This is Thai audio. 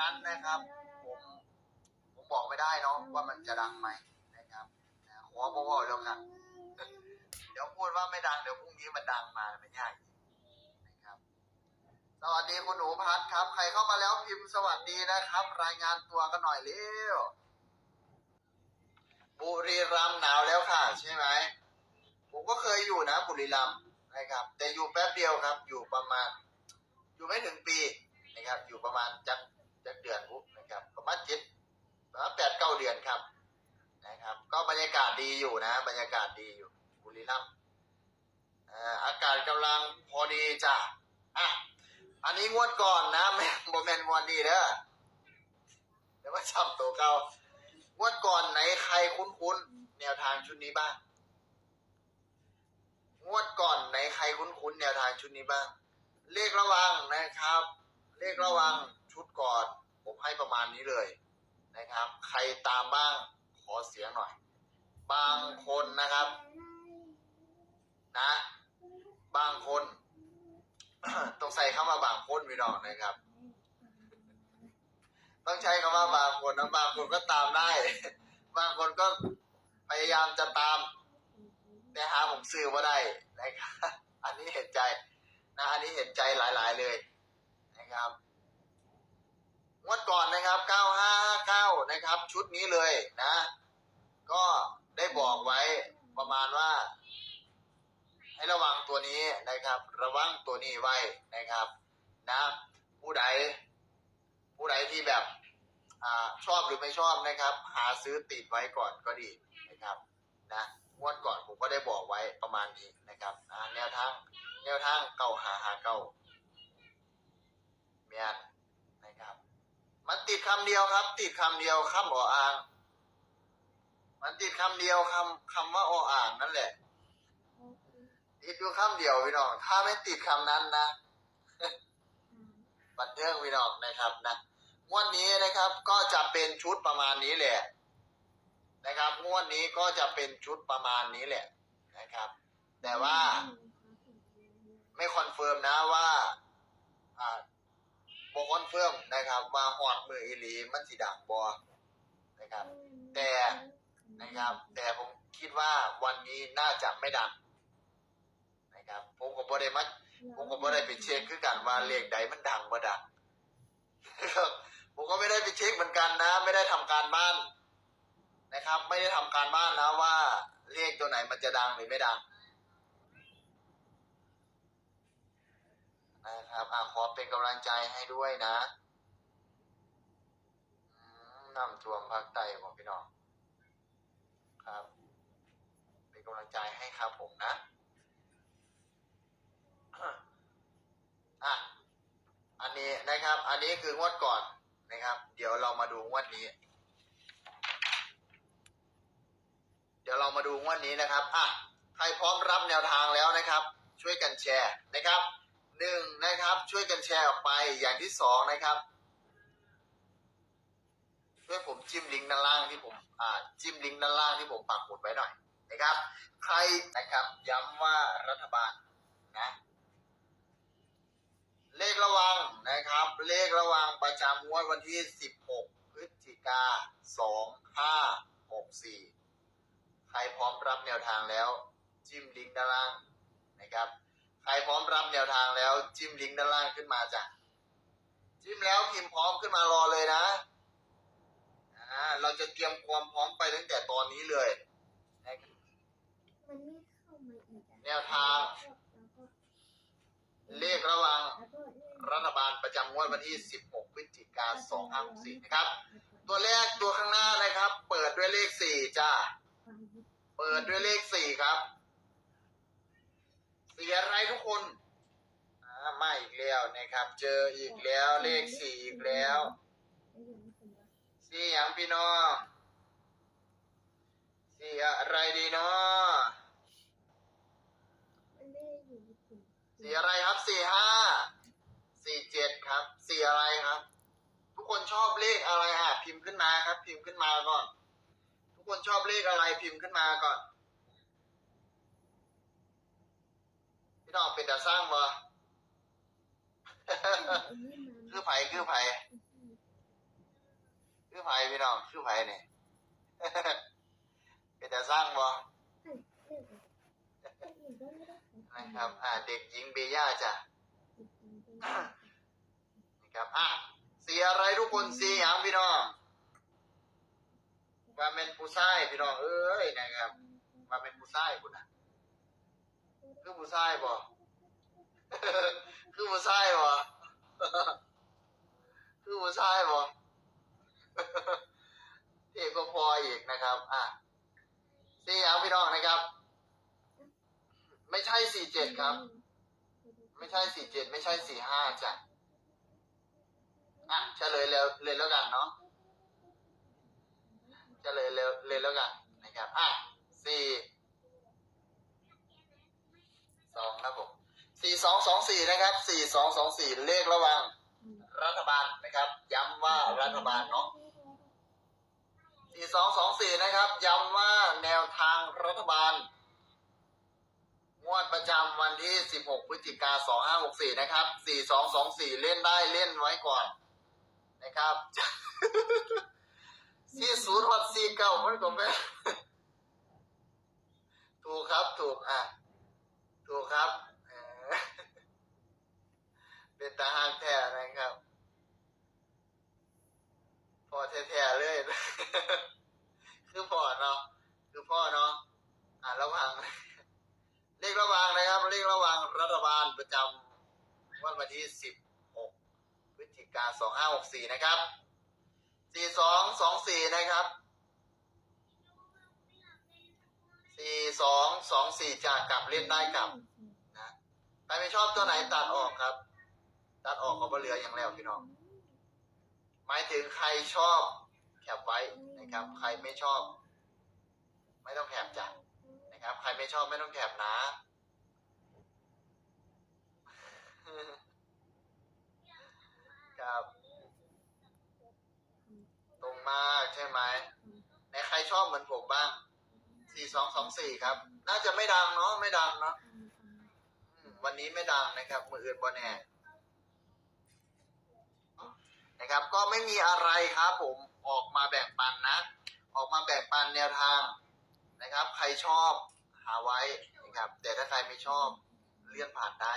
นั้นนะครับ ผมผมบอกไม่ได้เนาะว่ามันจะดังไหมนะครับขอบอกว่าแล้วกันเดี๋ยวพูดว่าไม่ดังเดี๋ยวพรุ่งนี้มันดังมาไม่ยากนะครับ สวัสดีคุณหนูพัดครับ ใครเข้ามาแล้วพิมพ์สวัสดีนะครับ รายงานตัวกันหน่อยเร็วบุรีรัมย์หนาวแล้วค่ะ ใช่ไหมผมก็เคยอยู่นะบุรีรัมย์นะครับ แต่อยู่แป๊บเดียวครับ อยู่ประมาณ อยู่ไม่ถึงปีนะครับ อยู่ประมาณจัก จักเดือนปุ๊บนะครับประมาณเจ็ดประมาณแปดเก้าเดือนครับนะครับ ก็บรรยากาศดีอยู่นะ บรรยากาศดีอยู่บุรีรัมย์อาอากาศกำลังพอดีจ้ะอะอันนี้งวดก่อนนะแม่โมแมนงวดนี้เด้อเดี๋ยวมาจำตัวเก่างวดก่อนไหนใครคุ้นๆแนวทางชุดนี้บ้างงวดก่อนไหนใครคุ้นๆแนวทางชุดนี้บ้างเลขระวังนะครับ เลขระวัง ชุดก่อน ผมให้ประมาณนี้เลยนะครับ ใครตามบ้างขอเสียงหน่อย บางคนนะครับ นะ บางคน ต้องใส่เข้ามาบางคนพี่น้องนะครับ ต้องใช้คำว่าบางคนนะบางคนก็ตามได้ บางคนก็พยายามจะตามแต่หาผมซื้อว่าได้นะครับอันนี้เห็นใจนะอันนี้เห็นใจหลาย ๆ เลยนะครับ งวดก่อนนะครับ 9559 นะครับ ชุดนี้เลยนะ ก็ได้บอกไว้ประมาณว่า ให้ระวังตัวนี้นะครับ ระวังตัวนี้ไว้นะครับ นะ ผู้ใด ผู้ใดที่แบบอชอบหรือไม่ชอบนะครับ หาซื้อติดไว้ก่อนก็ดีนะครับ นะงวดก่อนผมก็ได้บอกไว้ประมาณนี้นะครับแนวทางแนวทางเก่าหาหาเก่าเมียน มันติดคำเดียวครับ ติดคำเดียวคำออ่าง มันติดคำเดียวคำคำว่าออ่างนั่นแหละ ติดอยู่คำเดียวพี่น้อง ถ้าไม่ติดคำนั้นนะบันเทิงพี่น้องนะครับนะงวดนี้นะครับก็จะเป็นชุดประมาณนี้แหละ นะครับงวดนี้ก็จะเป็นชุดประมาณนี้แหละนะครับ แต่ว่า ไม่คอนเฟิร์มนะว่าอ่า บอคอนเฟิร์มนะครับ ว่าหอดมืออีหลีมันสีดังบอนะครับ แต่นะครับ แต่ผมคิดว่าวันนี้น่าจะไม่ดังนะครับ ผมก็บ่ได้มาผมก็บ่ได้ไปเช็คคือกันว่าเลขใดมันดังบ่ดังผมก็ไม่ได้ไปเช็คเหมือนกันนะ ไม่ได้ทำการบ้านนะครับ ไม่ได้ทำการบ้านนะว่าเลขตัวไหนมันจะดังหรือไม่ดัง นะครับอะขอเป็นกำลังใจให้ด้วยนะน้ำท่วมภาคใต้ของพี่น้องครับ เป็นกำลังใจให้ครับผมนะอะอันนี้นะครับ อันนี้คืองวดก่อนนะครับ เดี๋ยวเรามาดูงวดนี้ เดี๋ยวเรามาดูงวดนี้นะครับอะใครพร้อมรับแนวทางแล้วนะครับ ช่วยกันแชร์นะครับ หนึ่งนะครับ ช่วยกันแชร์ออกไปอย่างที่สองนะครับช่วยผมจิ้มลิงก์ด้านล่างที่ผมอ่าจิ้มลิงก์ด้านล่างที่ผมปักหมุดไว้หน่อยนะครับ ใครนะครับย้ำว่ารัฐบาลนะเลขระวังนะครับ เลขระวังประจำงวดวันที่ 16 พฤศจิกา 2564 ใครพร้อมรับแนวทางแล้ว จิ้มลิงก์ด้านล่างนะครับ ครพร้อมรับแนวทางแล้วจิ้มลิงก์ด้านล่างขึ้นมาจ้ะจิ้มแล้วพิมพ์พร้อมขึ้นมารอเลยนะอ่าเราจะเตรียมความพร้อมไปตั้งแต่ตอนนี้เลยมันไม่เข้ามาอีกแนวทาง เลขระวังรัฐบาลประจำงวดวันที่ 16 พฤศจิกายน2564นะครับ ตัวแรกตัวข้างหน้านะครับ เปิดด้วยเลข 4 จ้า เปิดด้วยเลข 4 ครับ สียอะไรทุกคนอ่ามาอีกแล้วนะครับ เจออีกแล้วเลข4อีกแล้วสี่อย่างพี่น้องสี่อะไรดีเนาะมันไม่ได้อยู่ในกลุ่มสี่อะไรครับสี่ห้าสี่เจ็ดครับสี่อะไรครับ ทุกคนชอบเลขอะไรอะพิมพ์ขึ้นมาครับ พิมพ์ขึ้นมาก่อน ทุกคนชอบเลขอะไรพิมพ์ขึ้นมาก่อน พี่น้องเป็นแต่สร้างบ่อันนี้มันคือไผ่คือไผ่คือไผพี่น้องคือไผเนี่ยเป็นแต่สร้างบ่อันเรื่องอะไรอันอื่นก็ไม่ได้ขอนะครับ อ่า เด็กหญิงเบย่าจ้ะติดตามไปเลยนะครับอะสีอะไรทุกคนสีหยังพี่น้องว่าเป็นผู้ชายพี่น้องเอ้ยนะครับว่าเป็นผู้ชายคุณน่ะ คือผู้ชายบ่คือผู้ชายบ่คือผู้ชายบ่เอกก็พออีกนะครับ อะสีหยังพี่น้องนะครับ ไม่ใช่สี่เจ็ดครับ ไม่ใช่สี่เจ็ดไม่ใช่สี่ห้าจ้ะอะเฉลยแล้วเลยแล้วกันเนาะเฉลยเลยเลยแล้วกันนะครับ อะสี่ สองครับผมสี่สองสองสี่นะครับสี่สองสองสี่เลขระหวัง รัฐบาลนะครับ ย้ำว่ารัฐบาลเนาะสี่สองสองสี่นะครับ ย้ำว่าแนวทางรัฐบาลงวดประจำวันที่ 16 พฤศจิกา2564 นะครับ 4224 เล่นได้เล่นไว้ก่อน นะครับสี่ศูนย์วัดสี่เก้ามันก็ไม่ถูกครับ ถูกอะ ถูกครับ เป็นตาหางแท้นะครับ พอแท้ๆเลย คือพ่อเนาะ คือพ่อเนาะ อะระวัง เลขระวังนะครับ เลขระวังรัฐบาลประจำวันวันที่16พฤศจิกา2564นะครับ4224นะครับ 4224จากกลับเล่นได้กลับนะใครไม่ชอบตัวไหนตัดออกครับ ตัดออกก็บ่เหลืออย่างแล้วพี่น้องหมายถึงใครชอบแคปไว้นะครับ ใครไม่ชอบ ไม่ต้องแคปจ้ะนะครับ ใครไม่ชอบไม่ต้องแคปนะครับตรงมากใช่ไหมในใครชอบเหมือนผมบ้าง สองสองสี่ครับ น่าจะไม่ดังเนาะไม่ดังเนาะวันนี้ไม่ดังนะครับ มืออื่นบอแน่นะครับ ก็ไม่มีอะไรครับ ผมออกมาแบ่งปันนะ ออกมาแบ่งปันแนวทางนะครับ ใครชอบหาไว้นะครับ แต่ถ้าใครไม่ชอบเลื่อนผ่านได้